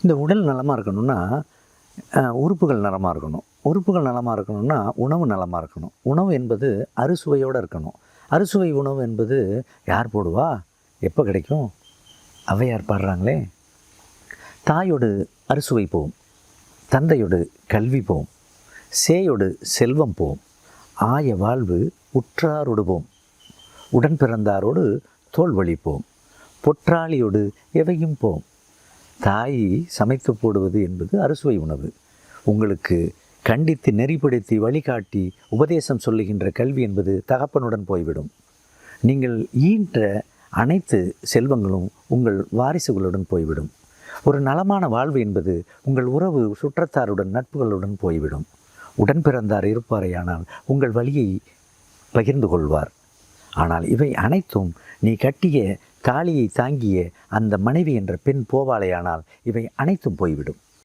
இந்த உடல் நலமாக இருக்கணும்னா உறுப்புகள் நலமாக இருக்கணும். உறுப்புகள் நலமாக இருக்கணும்னா உணவு நலமாக இருக்கணும். உணவு என்பது அறுசுவையோடு இருக்கணும். அறுசுவை உணவு என்பது யார் போடுவா? எப்போ கிடைக்கும்? அவையார் பாடுறாங்களே. தாயோடு அறுசுவை போம். தந்தையோடு கல்வி போம். சேயோடு செல்வம் போவோம் ஆய வாழ்வு உற்றாரோடு போம். உடன் பிறந்தாரோடு தோல் வழிப்போம் பொற்றாளியோடு எவையும் போம். தாய் சமைத்து போடுவது என்பது அறுசுவை உணவு. உங்களுக்கு கண்டித்து நெறிப்படுத்தி வழிகாட்டி உபதேசம் சொல்லுகின்ற கல்வி என்பது தகப்பனுடன் போய்விடும். நீங்கள் ஈன்ற அனைத்து செல்வங்களும் உங்கள் வாரிசுகளுடன் போய்விடும். ஒரு நலமான வாழ்வு என்பது உங்கள் உறவு சுற்றத்தாருடன் நட்புகளுடன் போய்விடும். உடன் பிறந்தார் இருப்பாரேயானால் உங்கள் வழியை பகிர்ந்து கொள்வார். ஆனால் இவை அனைத்தும் நீ கட்டிய காளியை தாங்கிய அந்த மனைவி என்ற பெண் போவாளையானால் இவை அனைத்தும் போய்விடும்.